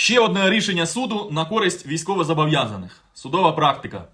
Ще одне рішення суду на користь військовозобов'язаних. Судова практика.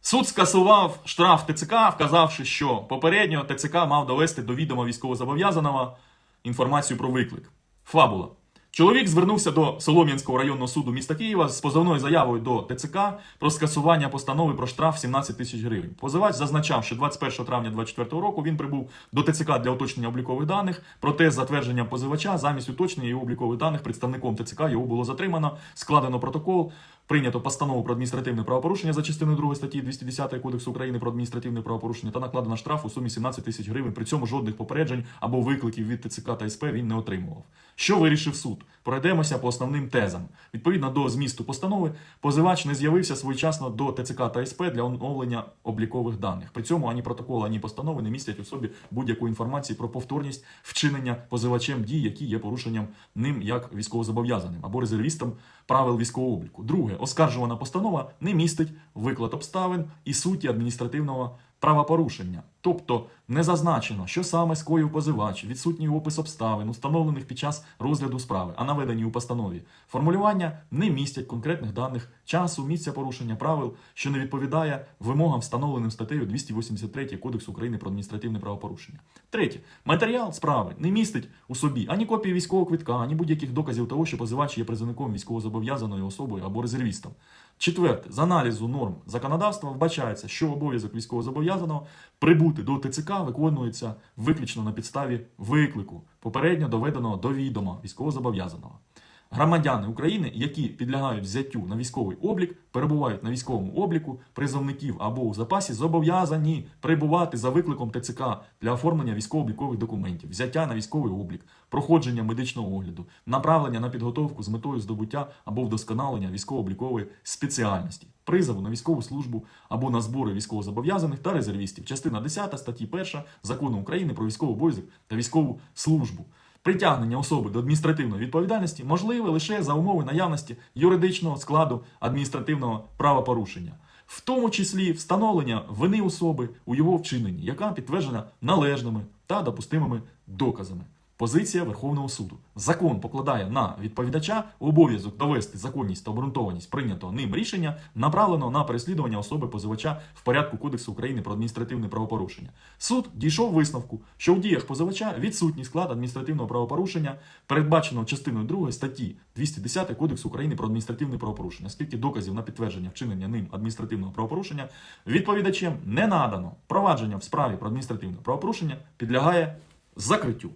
Суд скасував штраф ТЦК, вказавши, що попередньо ТЦК мав довести до відома військовозобов'язаного інформацію про виклик. Фабула. Чоловік звернувся до Солом'янського районного суду міста Києва з позовною заявою до ТЦК про скасування постанови про штраф 17 тисяч гривень. Позивач зазначав, що 21 травня 2024 року він прибув до ТЦК для уточнення облікових даних. Проте, затвердження позивача, замість уточнення його облікових даних представником ТЦК його було затримано, складено протокол. Прийнято постанову про адміністративне правопорушення за частиною 2 статті 210 Кодексу України про адміністративне правопорушення та накладено штраф у сумі 17 тисяч гривень. При цьому жодних попереджень або викликів від ТЦК та СП він не отримував. Що вирішив суд? Пройдемося по основним тезам. Відповідно до змісту постанови, позивач не з'явився своєчасно до ТЦК та СП для оновлення облікових даних. При цьому ані протокол, ані постанови не містять у собі будь-якої інформації про повторність вчинення позивачем дій, які є порушенням ним як військовозобов'язаним або резервістом правил військового обліку. Друге, оскаржувана постанова не містить виклад обставин і суті адміністративного правопорушення. Тобто не зазначено, що саме скоїв позивач, відсутній опис обставин, установлених під час розгляду справи, а наведені у постанові. Формулювання не містять конкретних даних часу, місця порушення правил, що не відповідає вимогам, встановленим статтею 283 Кодексу України про адміністративне правопорушення. Третє, матеріал справи не містить у собі ані копії військового квитка, ані будь-яких доказів того, що позивач є призовником військовозобов'язаною особою або резервістом. Четверте, з аналізу норм законодавства вбачається, що обов'язок військовозобов'язаного прибути до ТЦК виконується виключно на підставі виклику, попередньо доведеного до відома військовозобов'язаного. Громадяни України, які підлягають взяттю на військовий облік, перебувають на військовому обліку призовників або у запасі, зобов'язані прибувати за викликом ТЦК для оформлення військово-облікових документів, взяття на військовий облік, проходження медичного огляду, направлення на підготовку з метою здобуття або вдосконалення військово-облікової спеціальності, призову на військову службу або на збори військовозобов'язаних та резервістів. Частина 10 статті 1 Закону України про військовий обов'язок та військову службу. Притягнення особи до адміністративної відповідальності можливе лише за умови наявності юридичного складу адміністративного правопорушення, в тому числі встановлення вини особи у його вчиненні, яка підтверджена належними та допустимими доказами. Позиція Верховного суду. Закон покладає на відповідача обов'язок довести законність та обґрунтованість прийнятого ним рішення, направленого на переслідування особи позивача в порядку Кодексу України про адміністративне правопорушення. Суд дійшов висновку, що у діях позивача відсутній склад адміністративного правопорушення, передбаченого частиною 2 статті 210 Кодексу України про адміністративне правопорушення, оскільки доказів на підтвердження вчинення ним адміністративного правопорушення відповідачем не надано. Провадження в справі про адміністративне правопорушення підлягає закриттю.